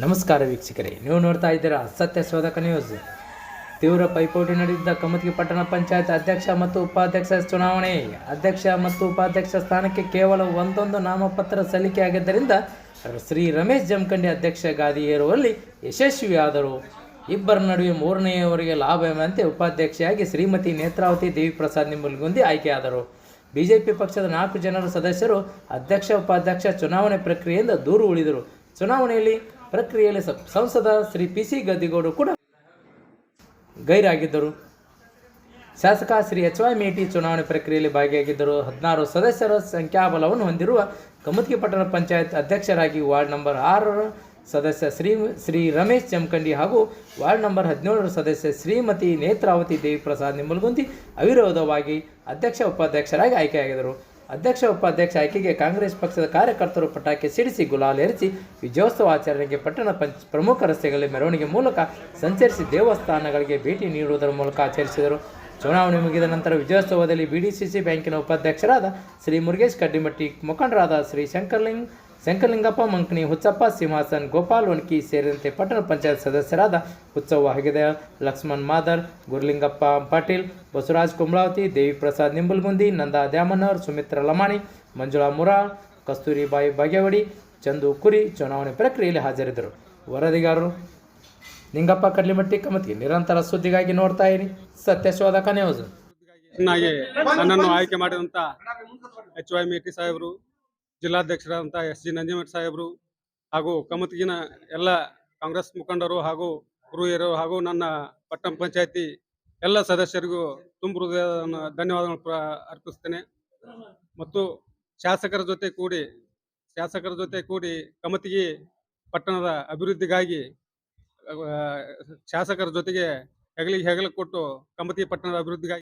ನಮಸ್ಕಾರ ವೀಕ್ಷಕರೇ, ನೀವು ನೋಡ್ತಾ ಇದ್ದೀರಾ ಸತ್ಯ ಶೋಧಕ ನ್ಯೂಸ್ ತೀವ್ರ ಪೈಪೋಟಿ ನಡೆದಿದ್ದ ಕಮತ್ಗಿ ಪಟ್ಟಣ ಪಂಚಾಯತ್ ಅಧ್ಯಕ್ಷ ಮತ್ತು ಉಪಾಧ್ಯಕ್ಷ ಚುನಾವಣೆ. ಅಧ್ಯಕ್ಷ ಮತ್ತು ಉಪಾಧ್ಯಕ್ಷ ಸ್ಥಾನಕ್ಕೆ ಕೇವಲ ಒಂದೊಂದು ನಾಮಪತ್ರ ಸಲ್ಲಿಕೆಯಾಗಿದ್ದರಿಂದ ಶ್ರೀ ರಮೇಶ್ ಜಮಖಂಡಿ ಅಧ್ಯಕ್ಷ ಗಾದಿ ಏರುವಲ್ಲಿ ಯಶಸ್ವಿಯಾದರು. ಇಬ್ಬರ ನಡುವೆ ಮೂರನೆಯವರಿಗೆ ಲಾಭ ಎಂಬಂತೆ ಉಪಾಧ್ಯಕ್ಷೆಯಾಗಿ ಶ್ರೀಮತಿ ನೇತ್ರಾವತಿ ದೇವಿ ಪ್ರಸಾದ್ ನಿಂಬಲ್ಗುಂದಿ ಆಯ್ಕೆಯಾದರು. ಬಿಜೆಪಿ ಪಕ್ಷದ ನಾಲ್ಕು ಜನರ ಸದಸ್ಯರು ಅಧ್ಯಕ್ಷ, ಉಪಾಧ್ಯಕ್ಷ ಚುನಾವಣೆ ಪ್ರಕ್ರಿಯೆಯಿಂದ ದೂರು ಉಳಿದರು. ಚುನಾವಣೆಯಲ್ಲಿ ಪ್ರಕ್ರಿಯೆಯಲ್ಲಿ ಸಂಸದ ಶ್ರೀ ಪಿ ಸಿ ಗದ್ದಿಗೌಡರು ಕೂಡ ಗೈರಾಗಿದ್ದರು. ಶಾಸಕ ಶ್ರೀ ಎಚ್ ವೈ ಮೇಟಿ ಚುನಾವಣೆ ಪ್ರಕ್ರಿಯೆಯಲ್ಲಿ ಭಾಗಿಯಾಗಿದ್ದರು. ಹದಿನಾರು ಸದಸ್ಯರ ಸಂಖ್ಯಾಬಲವನ್ನು ಹೊಂದಿರುವ ಕಮತ್ಕಿ ಪಟ್ಟಣ ಪಂಚಾಯತ್ ಅಧ್ಯಕ್ಷರಾಗಿ ವಾರ್ಡ್ ನಂಬರ್ ಆರರ ಸದಸ್ಯ ಶ್ರೀ ಶ್ರೀ ರಮೇಶ್ ಜಮಖಂಡಿ ಹಾಗೂ ವಾರ್ಡ್ ನಂಬರ್ ಹದಿನೇಳರ ಸದಸ್ಯ ಶ್ರೀಮತಿ ನೇತ್ರಾವತಿ ದೇವಿ ಪ್ರಸಾದ್ ನಿಮ್ಮಲ್ಗುಂದಿ ಅವಿರೋಧವಾಗಿ ಅಧ್ಯಕ್ಷ, ಉಪಾಧ್ಯಕ್ಷರಾಗಿ ಆಯ್ಕೆಯಾಗಿದ್ದರು. ಅಧ್ಯಕ್ಷ, ಉಪಾಧ್ಯಕ್ಷ ಆಯ್ಕೆಗೆ ಕಾಂಗ್ರೆಸ್ ಪಕ್ಷದ ಕಾರ್ಯಕರ್ತರು ಪಟಾಕಿ ಸಿಡಿಸಿ ಗುಲಾಲ್ ಎರಚಿ ವಿಜಯೋತ್ಸವ ಆಚರಣೆಗೆ ಪಟ್ಟಣ ಪಂಚ, ಪ್ರಮುಖ ರಸ್ತೆಗಳಲ್ಲಿ ಮೆರವಣಿಗೆ ಮೂಲಕ ಸಂಚರಿಸಿ ದೇವಸ್ಥಾನಗಳಿಗೆ ಭೇಟಿ ನೀಡುವುದರ ಮೂಲಕ ಆಚರಿಸಿದರು. ಚುನಾವಣೆ ಮುಗಿದ ನಂತರ ವಿಜಯೋತ್ಸವದಲ್ಲಿ ಬಿಡಿಸಿಸಿ ಬ್ಯಾಂಕಿನ ಉಪಾಧ್ಯಕ್ಷರಾದ ಶ್ರೀ ಮುರುಗೇಶ್ ಕಡ್ಡಿಮಟ್ಟಿ, ಮುಖಂಡರಾದ ಶ್ರೀ ಶಂಕರ್ಲಿಂಗ್ ಶಂಕರಲಿಂಗಪ್ಪ ಮಂಕಣಿ, ಹುಚ್ಚಪ್ಪ ಸಿಂಹಾಸನ್, ಗೋಪಾಲ್ ಒಣಕಿ ಸೇರಿದಂತೆ ಪಟ್ಟಣ ಪಂಚಾಯತ್ ಸದಸ್ಯರಾದ ಹಗಿದಯ ಲಕ್ಷ್ಮಣ್ ಮಾದರ್, ಗುರುಲಿಂಗಪ್ಪ ಪಾಟೀಲ್, ಬಸವರಾಜ್ ದೇವಿ ಪ್ರಸಾದ್ ನಿಂಬಲ್ಗುಂದಿ, ನಂದಾ ದ್ಯಾಮನ್ನವರ್ ಸುಮಿತ್ರ ಲಮಾಣಿ, ಮಂಜುಳಾ ಮುರಾಳ್ ಕಸ್ತೂರಿಬಾಯಿ ಬಾಗೇವಾಡಿ, ಚಂದು ಕುರಿ ಚುನಾವಣೆ ಪ್ರಕ್ರಿಯೆಯಲ್ಲಿ ಹಾಜರಿದ್ದರು. ವರದಿಗಾರರು, ನಿಂಗಪ್ಪ ಕಡ್ಲಿಮಟ್ಟಿ ಕಮತಿಗೆ ನಿರಂತರ ಸುದ್ದಿಗಾಗಿ ನೋಡ್ತಾ ಇರಿ. ಸತ್ಯಶೋಧಕ ನ್ಯೂಸ್. ನನ್ನನ್ನು ಆಯ್ಕೆ ಮಾಡಿದಂತ ಎಚ್ ವೈ ಮೇಟಿ ಸಾಹೇಬರು ಜಿಲ್ಲಾಧ್ಯಕ್ಷರಾದಂಥ ಎಸ್ ಜಿ ನಂಜಮಠ ಸಾಹೇಬರು ಹಾಗೂ ಕಮತ್ಗಿನ ಎಲ್ಲ ಕಾಂಗ್ರೆಸ್ ಮುಖಂಡರು ಹಾಗೂ ಗುರುಹಿಯರು ಹಾಗೂ ನನ್ನ ಪಟ್ಟಣ ಪಂಚಾಯತಿ ಎಲ್ಲ ಸದಸ್ಯರಿಗೂ ತುಂಬ ಹೃದಯವನ್ನು ಧನ್ಯವಾದಗಳನ್ನು ಅರ್ಪಿಸ್ತೇನೆ. ಮತ್ತು ಶಾಸಕರ ಜೊತೆ ಕೂಡಿ, ಶಾಸಕರ ಜೊತೆ ಕೂಡಿ ಕಮತಿಗಿ ಪಟ್ಟಣದ ಅಭಿವೃದ್ಧಿಗಾಗಿ ಶಾಸಕರ ಜೊತೆಗೆ ಹೆಗಲಿಗೆ ಹೆಗಲು ಕೊಟ್ಟು ಕಮತಿ ಪಟ್ಟಣದ ಅಭಿವೃದ್ಧಿಗಾಗಿ